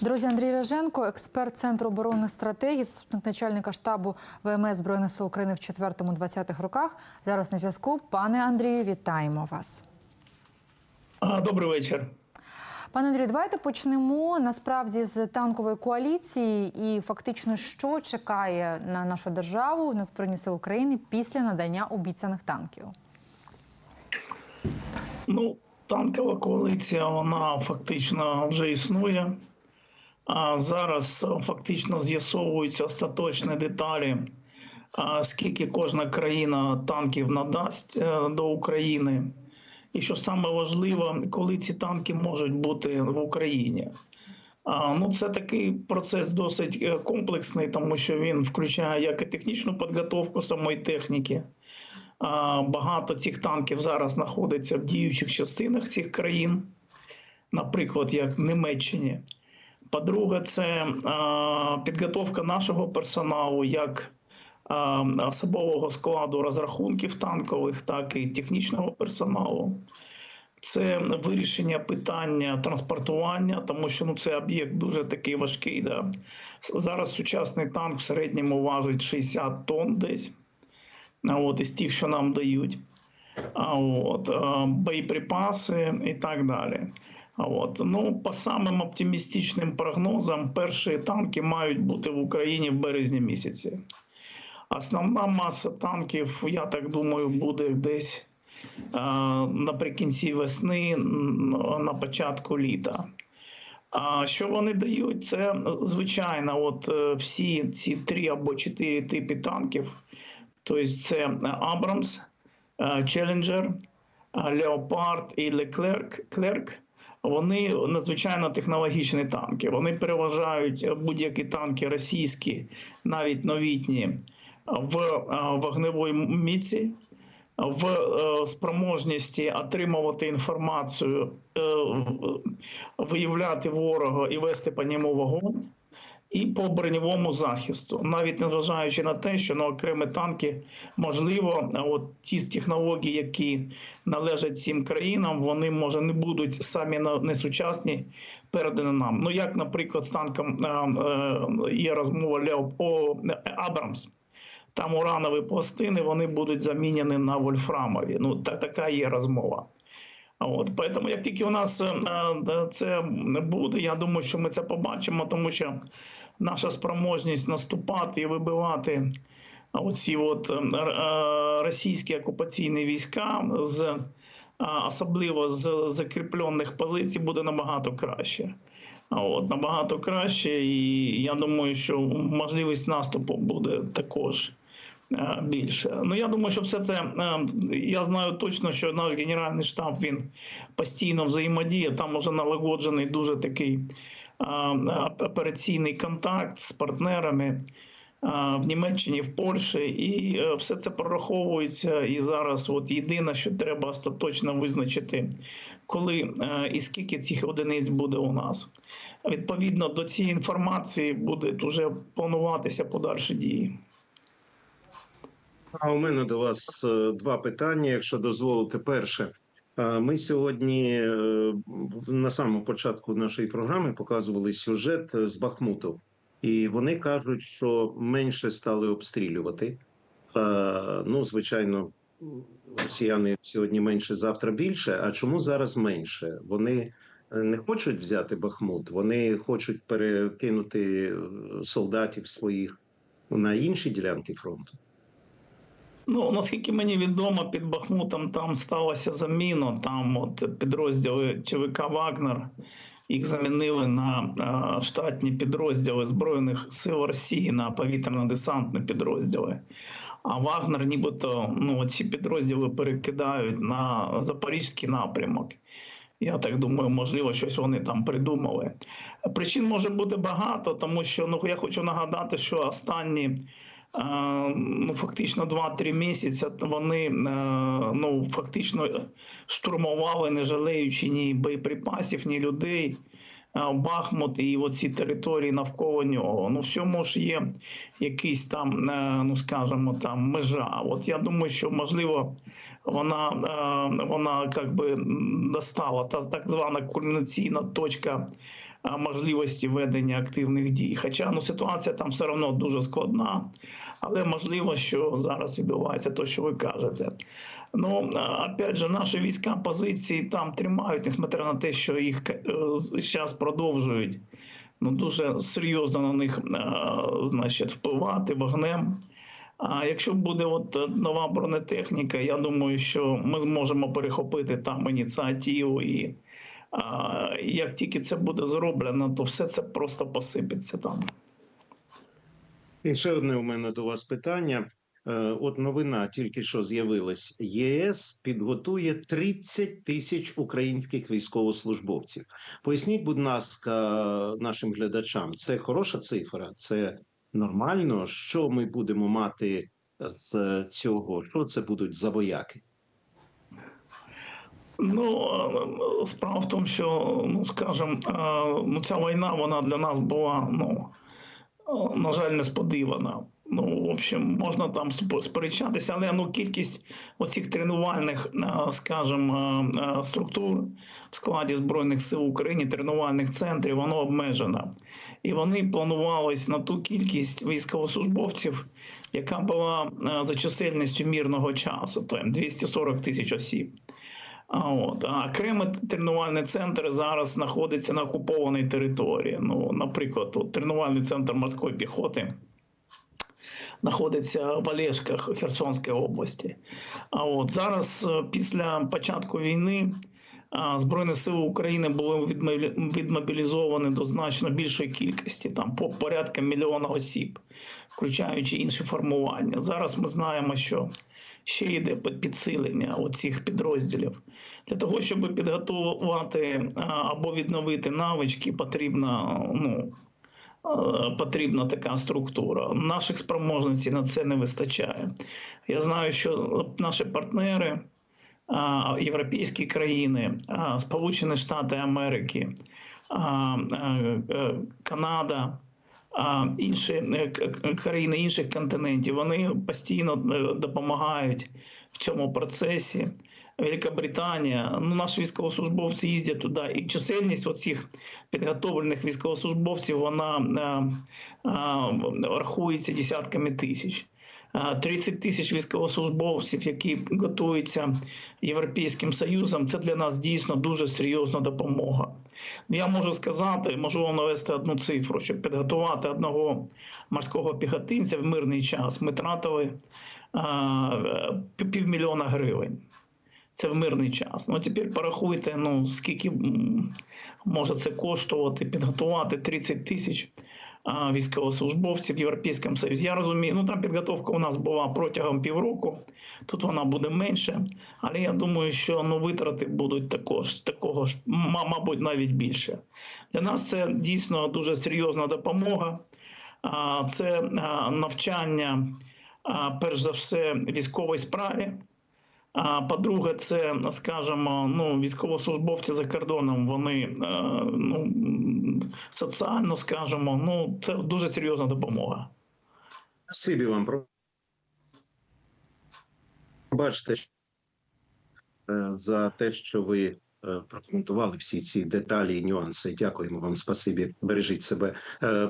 Друзі, Андрій Реженко, експерт Центру оборонних стратегій, заступник начальника штабу ВМС Збройних сил України в 4-20 роках. Зараз на зв'язку. Пане Андрію, вітаємо вас. Добрий вечір. Пане Андрію, давайте почнемо насправді з танкової коаліції і фактично, що чекає на нашу державу на Збройні сили України після надання обіцяних танків. Ну, танкова коаліція, вона фактично вже існує. А зараз е, фактично з'ясовуються остаточні деталі, скільки кожна країна танків надасть е, до України. І що саме важливо, коли ці танки можуть бути в Україні. Ну, це такий процес досить е, комплексний, тому що він включає як і технічну підготовку самої техніки. Багато цих танків зараз знаходиться в діючих частинах цих країн, наприклад, як в Німеччині. По-друге, це підготовка нашого персоналу як особового складу розрахунків танкових, так і технічного персоналу. Це вирішення питання транспортування, тому що ну це об'єкт дуже такий важкий. Да. Зараз сучасний танк в середньому важить 60 тонн десь. От із тих, що нам дають, от боєприпаси і так далі. От ну по самим оптимістичним прогнозам, перші танки мають бути в Україні в березні місяці. Основна маса танків, я так думаю, буде десь а, наприкінці весни, на початку літа. А що вони дають? Це звичайно, от е, всі ці три або чотири типи танків. Тобто це Абрамс, Челленджер, Леопард і Леклерк. Клерк. Вони надзвичайно технологічні танки. Вони переважають будь-які танки російські, навіть новітні, в е, вогневій міці, в е, спроможності отримувати інформацію, е, виявляти ворога і вести по ньому вогонь. І по броньовому захисту, навіть незважаючи на те, що на окремі танки можливо, от ті з технологій, які належать цим країнам, вони може не будуть самі на- не сучасні, передані нам. Ну як, наприклад, з танком е, е, є розмова Лео о Абрамс. Там уранові пластини вони будуть замінені на вольфрамові. Ну та така є розмова. От поэтому, як тільки у нас е, е, це буде, я думаю, що ми це побачимо, тому що наша спроможність наступати і вибивати оці от е, е, російські окупаційні війська з е, особливо з закріплених позицій буде набагато краще. От набагато краще, і я думаю, що можливість наступу буде також е, більше. Ну я думаю, що все це е, я знаю точно, що наш генеральний штаб він постійно взаємодіє. Там уже налагоджений дуже такий е, операційний контакт з партнерами. е, В Німеччині, в Польщі, і е, все це прораховується. І зараз, от єдине, що треба остаточно визначити, коли е, і скільки цих одиниць буде у нас. Відповідно до цієї інформації буде вже плануватися подальші дії. А у мене до вас е, два питання, якщо дозволите. Перше, Е, ми сьогодні е, на самому початку нашої програми показували сюжет з Бахмуту, і вони кажуть, що менше стали обстрілювати. Ну, звичайно, росіяни сьогодні менше, завтра більше. А чому зараз менше? Вони не хочуть взяти Бахмут, вони хочуть перекинути солдатів своїх на інші ділянки фронту. Ну наскільки мені відомо, під Бахмутом там сталося заміна. Там от підрозділи ЧВК Вагнер їх замінили на е, штатні підрозділи Збройних сил Росії на повітряно-десантні підрозділи. А Вагнер, нібито, ну ці підрозділи перекидають на запорізький напрямок. Я так думаю, можливо, щось вони там придумали. Причин може бути багато, тому що ну я хочу нагадати, що останні ну фактично 2-3 місяці вони е, ну фактично штурмували, не жалеючи ні боєприпасів, ні людей. Е, Бахмут і оці території навколо нього. Ну, всьому ж є якийсь там, е, ну скажімо, там межа. От я думаю, що можливо вона, е, вона как би достала та так звана кульмінаційна точка можливості ведення активних дій. Хоча ну, ситуація там все одно дуже складна, але можливо, що зараз відбувається те, що ви кажете. Ну, опять же, наші війська позиції там тримають, несмотря на те, що їх зараз продовжують ну, дуже серйозно на них е, значить, впливати вогнем. А якщо буде от е, нова бронетехніка, я думаю, що ми зможемо перехопити там ініціативу, і а, як тільки це буде зроблено, то все це просто посипеться там. І ще одне у мене до вас питання. Е, От новина тільки що з'явилась. ЄС підготує 30 тисяч українських військовослужбовців. Поясніть, будь ласка, нашим глядачам, це хороша цифра, це нормально. Що ми будемо мати з цього? Що це будуть за вояки? Ну е, справа в тому, що ну скажімо, е, ну ця війна вона для нас була ну на жаль несподівана. Ну, в общем, можна там сперечатися, але ну кількість оцих тренувальних, е, скажімо, е, е, структур в складі збройних сил України, тренувальних центрів, воно обмежено. І вони планувались на ту кількість військовослужбовців, яка була за чисельністю мірного часу, то 240 тисяч осіб. А от а окремий тренувальний центр зараз знаходиться на окупованій території. Ну, наприклад, тут тренувальний центр морської піхоти знаходиться в Олешках Херсонської області. А от зараз, е, після початку війни, Збройні сили України були відмобілі- відмобілізовані до значно більшої кількості, там по порядка мільйона осіб, включаючи інші формування. Зараз ми знаємо, що ще йде підсилення оцих підрозділів. Для того, щоб підготувати або відновити навички, потрібна ну, потрібна така структура. Наших спроможностей на це не вистачає. Я знаю, що наші партнери, європейські країни, Сполучені Штати Америки, е, е, Канада. Інші е, країни інших континентів вони постійно е, допомагають в цьому процесі. Великобританія, ну наші військовослужбовці їздять туди, і чисельність оцих підготовлених військовослужбовців вона е, е, рахується десятками тисяч. Е, 30 тисяч військовослужбовців, які готуються Європейським Союзом, це для нас дійсно дуже серйозна допомога. Я можу сказати, можу вам навести одну цифру, щоб підготувати одного морського піхотинця в мирний час. Ми тратили е, пів- півмільйона гривень. Це в мирний час. Ну тепер порахуйте, ну скільки може це коштувати, підготувати 30 тисяч військовослужбовців в Європейському Союзі. Я розумію, ну там підготовка у нас була протягом півроку, тут вона буде менше, але я думаю, що ну, витрати будуть також такого ж, мабуть, навіть більше. Для нас це дійсно дуже серйозна допомога. Це навчання, перш за все, військовій справі. А по-друге, це, скажімо, ну, військовослужбовці за кордоном, вони е, ну, соціально, скажімо, ну, це дуже серйозна допомога. Спасибі вам. Пробачте е, за те, що ви е, прокоментували всі ці деталі і нюанси. Дякуємо вам. Спасибі. Бережіть себе.